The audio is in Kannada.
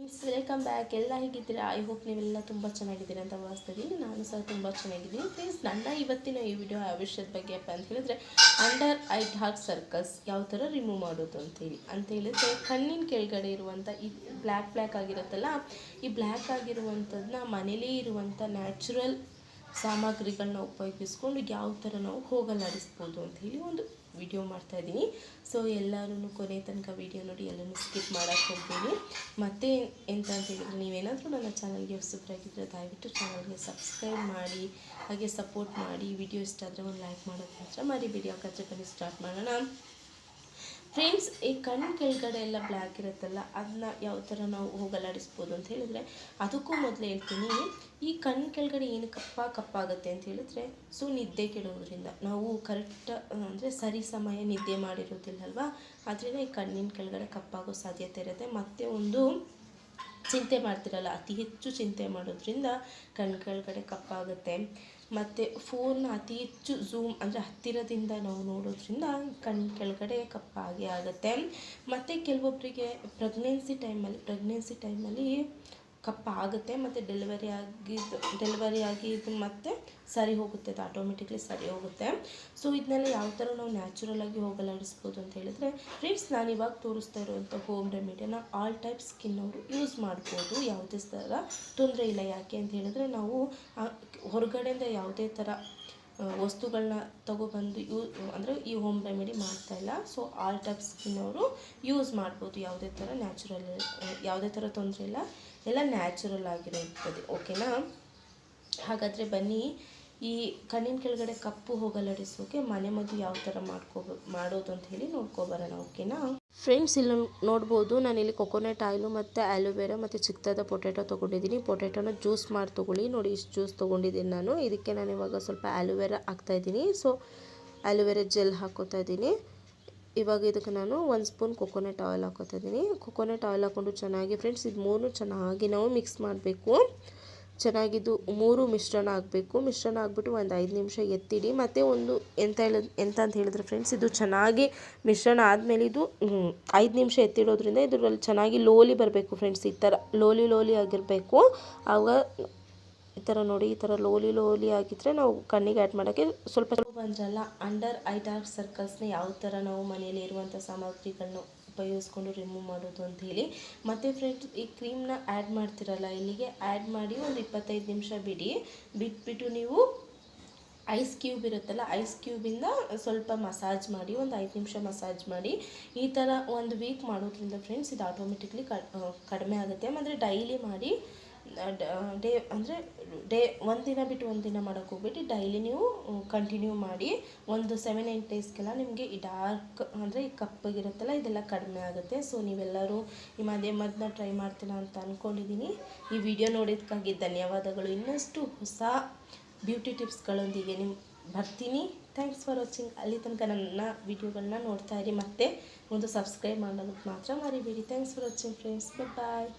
ವೆಲ್ಕಮ್ ಬ್ಯಾಕ್ ಎಲ್ಲ ಹೇಗಿದ್ದೀರಾ? ಐ ಹೋಪ್ ನೀವೆಲ್ಲ ತುಂಬ ಚೆನ್ನಾಗಿದ್ದೀರಾ ಅಂತ ಭಾವಿಸ್ತಾ ಇದ್ದೀನಿ ನಾನು ಸಹ ತುಂಬ ಚೆನ್ನಾಗಿದ್ದೀನಿ. ಪ್ಲೀಸ್ ನನ್ನ ಇವತ್ತಿನ ಈ ವಿಡಿಯೋ ಆ ಬಗ್ಗೆ ಅಪ್ಪ ಅಂತ ಹೇಳಿದ್ರೆ ಅಂಡರ್ ಐ ಡಾರ್ಕ್ ಸರ್ಕಲ್ಸ್ ಯಾವ ಥರ ರಿಮೂವ್ ಮಾಡೋದು ಅಂತೇಳಿ ಅಂತ ಹೇಳಿದ್ರೆ, ಕಣ್ಣಿನ ಕೆಳಗಡೆ ಇರುವಂಥ ಈ ಬ್ಲ್ಯಾಕ್ ಬ್ಲ್ಯಾಕ್ ಆಗಿರುತ್ತಲ್ಲ, ಈ ಬ್ಲ್ಯಾಕ್ ಆಗಿರುವಂಥದ್ದನ್ನ ಮನೇಲೇ ಇರುವಂಥ ನ್ಯಾಚುರಲ್ ಸಾಮಗ್ರಿಗಳನ್ನ ಉಪಯೋಗಿಸ್ಕೊಂಡು ಯಾವ ಥರ ನಾವು ಹೋಗಲಾಡಿಸ್ಬೋದು ಅಂತ ಹೇಳಿ ಒಂದು ವಿಡಿಯೋ ಮಾಡ್ತಾ ಇದ್ದೀನಿ. ಸೊ ಎಲ್ಲರೂ ಕೊನೆ ತನಕ ವಿಡಿಯೋ ನೋಡಿ ಎಲ್ಲರೂ ಸ್ಕಿಪ್ ಮಾಡೋಕ್ಕೆ ಹೋಗ್ತೀನಿ ಮತ್ತು ಎಂತ ಅಂತ ಹೇಳಿದ್ರೆ, ನೀವೇನಾದರೂ ನನ್ನ ಚಾನಲ್ಗೆ ಹೊಸಬ್ರಾಗಿದ್ದರೆ ದಯವಿಟ್ಟು ಚಾನಲ್ಗೆ ಸಬ್ಸ್ಕ್ರೈಬ್ ಮಾಡಿ, ಹಾಗೆ ಸಪೋರ್ಟ್ ಮಾಡಿ ವಿಡಿಯೋ ಇಷ್ಟ ಆದರೆ ಒಂದು ಲೈಕ್ ಮಾಡೋದು ಮಾತ್ರ ಮರಿಬೇಡಿ. ಹಾಗಾದರೆ ಬನ್ನಿ ಸ್ಟಾರ್ಟ್ ಮಾಡೋಣ. ಫ್ರೆಂಡ್ಸ್ ಈ ಕಣ್ಣು ಕೆಳಗಡೆ ಎಲ್ಲ ಬ್ಲ್ಯಾಕ್ ಇರುತ್ತಲ್ಲ ಅದನ್ನ ಯಾವ ಥರ ನಾವು ಹೋಗಲಾಡಿಸ್ಬೋದು ಅಂತ ಹೇಳಿದ್ರೆ, ಅದಕ್ಕೂ ಮೊದಲು ಹೇಳ್ತೀನಿ, ಈ ಕಣ್ಣು ಕೆಳಗಡೆ ಏನು ಕಪ್ಪ ಕಪ್ಪಾಗುತ್ತೆ ಅಂತ ಹೇಳಿದ್ರೆ ಸೊ ನಿದ್ದೆ ಕೆಡೋದ್ರಿಂದ. ನಾವು ಕರೆಕ್ಟ್ ಅಂದರೆ ಸರಿ ಸಮಯ ನಿದ್ದೆ ಮಾಡಿರೋದಿಲ್ಲಲ್ವಾ? ಅದರಿಂದ ಈ ಕಣ್ಣಿನ ಕೆಳಗಡೆ ಕಪ್ಪಾಗೋ ಸಾಧ್ಯತೆ ಇರುತ್ತೆ. ಮತ್ತು ಒಂದು ಚಿಂತೆ ಮಾಡ್ತಿರಲ್ಲ, ಅತಿ ಹೆಚ್ಚು ಚಿಂತೆ ಮಾಡೋದ್ರಿಂದ ಕಣ್ಣು ಕೆಳಗಡೆ ಕಪ್ಪಾಗುತ್ತೆ. ಮತ್ತು ಫೋನ್ನ ಅತಿ ಹೆಚ್ಚು ಝೂಮ್ ಅಂದರೆ ಹತ್ತಿರದಿಂದ ನಾವು ನೋಡೋದ್ರಿಂದ ಕಣ್ಣು ಕೆಳಗಡೆ ಕಪ್ಪಾಗಿ ಆಗುತ್ತೆ. ಮತ್ತು ಕೆಲವೊಬ್ಬರಿಗೆ ಪ್ರೆಗ್ನೆನ್ಸಿ ಟೈಮಲ್ಲಿ ಪ್ರೆಗ್ನೆನ್ಸಿ ಟೈಮಲ್ಲಿ ಕಪ್ಪ ಆಗುತ್ತೆ ಮತ್ತು ಡೆಲಿವರಿ ಆಗಿದ್ದು ಡೆಲಿವರಿ ಆಗಿದ್ದು ಮತ್ತೆ ಸರಿ ಹೋಗುತ್ತೆ ಅದು ಆಟೋಮೆಟಿಕ್ಲಿ ಸರಿ ಹೋಗುತ್ತೆ. ಸೊ ಇದನ್ನೆಲ್ಲ ಯಾವ ಥರ ನಾವು ನ್ಯಾಚುರಲಾಗಿ ಹೋಗಲಾಡಿಸ್ಬೋದು ಅಂತ ಹೇಳಿದ್ರೆ ಫ್ರೆಂಡ್ಸ್ ನಾನು ಇವಾಗ ತೋರಿಸ್ತಾ ಇರುವಂಥ ಹೋಮ್ ರೆಮಿಡಿಯನ್ನು ಆಲ್ ಟೈಪ್ ಸ್ಕಿನ್ ಅವರು ಯೂಸ್ ಮಾಡ್ಬೋದು. ಯಾವುದೇ ಥರ ತೊಂದರೆ ಇಲ್ಲ ಯಾಕೆ ಅಂತ ಹೇಳಿದ್ರೆ ನಾವು ಹೊರಗಡೆಯಿಂದ ಯಾವುದೇ ಥರ ವಸ್ತುಗಳನ್ನ ತಗೊಬಂದು ಯೂ, ಅಂದರೆ ಈ ಹೋಮ್ ರೆಮಿಡಿ ಮಾಡ್ತಾ ಇಲ್ಲ. ಸೊ ಆಲ್ ಟೈಪ್ ಸ್ಕಿನ್ ಅವರು ಯೂಸ್ ಮಾಡ್ಬೋದು. ಯಾವುದೇ ಥರ ನ್ಯಾಚುರಲ್ ಯಾವುದೇ ಥರ ತೊಂದರೆ ಇಲ್ಲ. ಎಲ್ಲ ನ್ಯಾಚುರಲ್ ಆಗಿರುತ್ತದೆ. ಓಕೆನಾ ಹಾಗಾದರೆ ಬನ್ನಿ. ಈ ಕಣ್ಣಿನ ಕೆಳಗಡೆ ಕಪ್ಪು ಹೋಗಲಾಡಿಸೋಕೆ ಮನೆ ಮದ್ದು ಯಾವ ಥರ ಮಾಡ್ಕೋಬ, ಮಾಡೋದು ಅಂತ ಹೇಳಿ ನೋಡ್ಕೊಬರೋಣ, ಓಕೆನಾ? ಫ್ರೆಂಡ್ಸ್, ಇಲ್ಲಿ ನೋಡ್ಬೋದು ನಾನಿಲ್ಲಿ ಕೊಕೊನಟ್ ಆಯಿಲು ಮತ್ತು ಆಲೋವೆರಾ ಮತ್ತು ಚಿಕ್ಕದಾದ ಪೊಟ್ಯಾಟೊ ತೊಗೊಂಡಿದ್ದೀನಿ. ಪೊಟ್ಯಾಟೊನ ಜ್ಯೂಸ್ ಮಾಡಿ ತೊಗೊಳ್ಳಿ. ನೋಡಿ, ಇಷ್ಟು ಜ್ಯೂಸ್ ತೊಗೊಂಡಿದ್ದೀನಿ ನಾನು. ಇದಕ್ಕೆ ನಾನು ಇವಾಗ ಸ್ವಲ್ಪ ಆ್ಯಲೋವೆರಾ ಹಾಕ್ತಾಯಿದ್ದೀನಿ ಸೊ, ಆಲೋವೆರಾ ಜೆಲ್ ಹಾಕೋತಾ ಇದ್ದೀನಿ. ಇವಾಗ ಇದಕ್ಕೆ ನಾನು ಒಂದು ಸ್ಪೂನ್ ಕೊಕೊನಟ್ ಆಯಿಲ್ ಹಾಕೋತಾ ಇದ್ದೀನಿ. ಕೊಕೊನಟ್ ಆಯಿಲ್ ಹಾಕ್ಕೊಂಡು ಚೆನ್ನಾಗಿ, ಫ್ರೆಂಡ್ಸ್, ಇದು ಮೂರು ಚೆನ್ನಾಗಿ ನಾವು ಮಿಕ್ಸ್ ಮಾಡಬೇಕು. ಚೆನ್ನಾಗಿದ್ದು ಮೂರು ಮಿಶ್ರಣ ಆಗಬೇಕು ಮಿಶ್ರಣ ಆಗಿಬಿಟ್ಟು ಒಂದು ಐದು ನಿಮಿಷ ಎತ್ತಿಡಿ. ಮತ್ತು ಒಂದು ಎಂತ ಹೇಳೋದು ಎಂತ ಅಂತ ಹೇಳಿದ್ರೆ ಫ್ರೆಂಡ್ಸ್ ಇದು ಚೆನ್ನಾಗಿ ಮಿಶ್ರಣ ಆದಮೇಲೆ ಇದು ಐದು ನಿಮಿಷ ಎತ್ತಿಡೋದ್ರಿಂದ ಇದರಲ್ಲಿ ಚೆನ್ನಾಗಿ ಲೋಲಿ ಬರಬೇಕು ಫ್ರೆಂಡ್ಸ್ ಈ ಥರ ಲೋಲಿ ಲೋಲಿ ಆಗಿರಬೇಕು. ಆವಾಗ ಈ ಥರ ನೋಡಿ, ಈ ಥರ ಲೋಲಿ ಲೋಲಿ ಆಗಿದ್ರೆ ನಾವು ಕಣ್ಣಿಗೆ ಆ್ಯಡ್ ಮಾಡೋಕ್ಕೆ ಸ್ವಲ್ಪ ಬಂದ್ರಲ್ಲ ಅಂಡರ್ ಐ ಡಾರ್ಕ್ ಸರ್ಕಲ್ಸ್ನ ಯಾವ ಥರ ನಾವು ಮನೆಯಲ್ಲಿ ಇರುವಂಥ ಸಾಮಗ್ರಿಗಳನ್ನ ಉಪಯೋಗಿಸ್ಕೊಂಡು ರಿಮೂವ್ ಮಾಡೋದು ಅಂತ ಹೇಳಿ ಮತ್ತು ಫ್ರೆಂಡ್ಸ್ ಈ ಕ್ರೀಮ್ನ ಆ್ಯಡ್ ಮಾಡ್ತಿರಲ್ಲ, ಇಲ್ಲಿಗೆ ಆ್ಯಡ್ ಮಾಡಿ ಒಂದು ಇಪ್ಪತ್ತೈದು ನಿಮಿಷ ಬಿಡಿ. ಬಿಟ್ಬಿಟ್ಟು ನೀವು ಐಸ್ ಕ್ಯೂಬ್ ಇರುತ್ತಲ್ಲ ಐಸ್ ಕ್ಯೂಬಿಂದ ಸ್ವಲ್ಪ ಮಸಾಜ್ ಮಾಡಿ, ಒಂದು ಐದು ನಿಮಿಷ ಮಸಾಜ್ ಮಾಡಿ. ಈ ಥರ ಒಂದು ವೀಕ್ ಮಾಡೋದ್ರಿಂದ ಫ್ರೆಂಡ್ಸ್ ಇದು ಆಟೋಮೆಟಿಕ್ಲಿ ಕಡಿಮೆ ಆಗುತ್ತೆ. ಮತ್ತು ಡೈಲಿ ಮಾಡಿ ಡೇ ಅಂದರೆ ಡೇ ಒಂದಿನ ಬಿಟ್ಟು ಒಂದಿನ ಮಾಡೋಕ್ಕೆ ಹೋಗ್ಬಿಟ್ಟು ಡೈಲಿ ನೀವು ಕಂಟಿನ್ಯೂ ಮಾಡಿ ಒಂದು ಸೆವೆನ್ ಏಯ್ಟ್ ಡೇಸ್ಗೆಲ್ಲ ನಿಮಗೆ ಈ ಡಾರ್ಕ್ ಅಂದರೆ ಈ ಕಪ್ಪಗಿರುತ್ತಲ್ಲ, ಇದೆಲ್ಲ ಕಡಿಮೆ ಆಗುತ್ತೆ. ಸೊ ನೀವೆಲ್ಲರೂ ಈ ಮಧ್ಯೆ ಮದ್ದನ್ನ ಟ್ರೈ ಮಾಡ್ತೀರಾ ಅಂತ ಅಂದ್ಕೊಂಡಿದ್ದೀನಿ ಈ ವಿಡಿಯೋ ನೋಡಿದ್ದಕ್ಕಾಗಿ ಧನ್ಯವಾದಗಳು. ಇನ್ನಷ್ಟು ಹೊಸ ಬ್ಯೂಟಿ ಟಿಪ್ಸ್ಗಳೊಂದಿಗೆ ನಿಮ್ಮ ಬರ್ತೀನಿ. ಥ್ಯಾಂಕ್ಸ್ ಫಾರ್ ವಾಚಿಂಗ್ ಅಲ್ಲಿ ತನಕ ನನ್ನ ವಿಡಿಯೋಗಳನ್ನ ನೋಡ್ತಾ ಇರಿ. ಮತ್ತೆ ಒಂದು ಸಬ್ಸ್ಕ್ರೈಬ್ ಮಾಡೋದಕ್ಕೆ ಮಾತ್ರ ಮರಿಬೇಡಿ. Thanks for watching friends bye